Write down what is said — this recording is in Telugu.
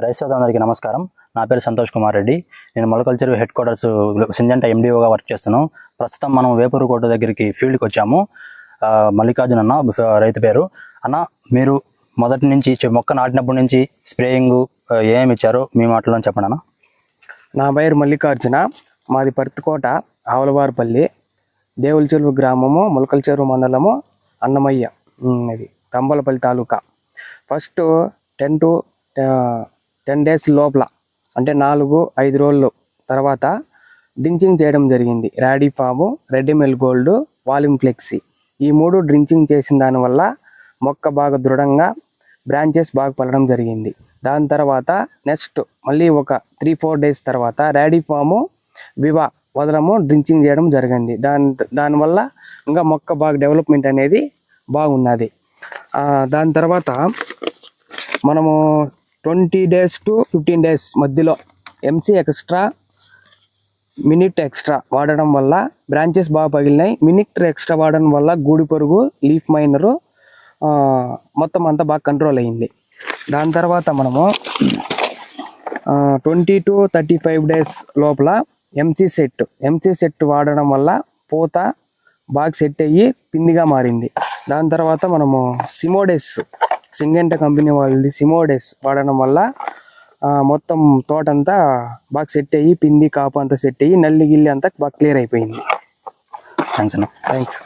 రైస్ సోదరులందరికీ నమస్కారం. నా పేరు సంతోష్ కుమార్ రెడ్డి. నేను మొలకల్చర్ హెడ్ క్వార్టర్స్ సింజంట ఎండిఓగా వర్క్ చేస్తున్నాను ప్రస్తుతం మనం వేపూరు కోట దగ్గరికి ఫీల్డ్కి వచ్చాము. మల్లికార్జున్ అన్న రైతు పేరు. అన్న మీరు మొదటి నుంచి మొక్క నాటినప్పటి నుంచి స్ప్రేయింగ్ ఏమి ఇచ్చారో మీ మాటలో చెప్పండి అన్న. నా పేరు మల్లికార్జున. మాది పర్తికోట ఆవలవారిపల్లి దేవుల చెరువు గ్రామము ములకల చెరువు మండలము అన్నమయ్య ఇది Thamballapalli taluka. First ten to ten days లోపల అంటే నాలుగు ఐదు రోజులు తర్వాత డ్రించింగ్ చేయడం జరిగింది. రాడీ ఫాము రెడ్డిమెల్ గోల్డ్ వాల్యూమ్ ఫ్లెక్సీ. ఈ మూడు డ్రించింగ్ చేసిన దానివల్ల మొక్క బాగా దృఢంగా బ్రాంచెస్ బాగా పడడం జరిగింది. దాని తర్వాత నెక్స్ట్ మళ్ళీ ఒక త్రీ ఫోర్ డేస్ తర్వాత ర్యాడీ ఫాము వివా వదలము డ్రించింగ్ చేయడం జరిగింది. దాని దానివల్ల ఇంకా మొక్క బాగా డెవలప్మెంట్ అనేది బాగున్నది. దాని తర్వాత మనము twenty days to fifteen days మధ్యలో ఎంసీ ఎక్స్ట్రా మినిట్ ఎక్స్ట్రా వాడడం వల్ల బ్రాంచెస్ బాగా పగిలినాయి. మినిట్ ఎక్స్ట్రా వాడడం వల్ల గూడి పొరుగు లీఫ్ మైనరు మొత్తం అంతా బాగా కంట్రోల్ అయ్యింది దాని తర్వాత మనము twenty to thirty five days లోపల ఎంసీ సెట్ ఎంసీ సెట్ వాడడం వల్ల పూత బాగా సెట్ అయ్యి పిందిగా మారింది. దాని తర్వాత మనము సిమోడెస్ సింగెంట కంపెనీ వాళ్ళది సిమోడెస్ వాడడం వల్ల మొత్తం తోటంతా బాగా సెట్ అయ్యి పింది కాపు అంతా సెట్ అయ్యి నల్లి గిల్లి అంతా బాగా క్లియర్ అయిపోయింది. థ్యాంక్స్ అన్న. థ్యాంక్స్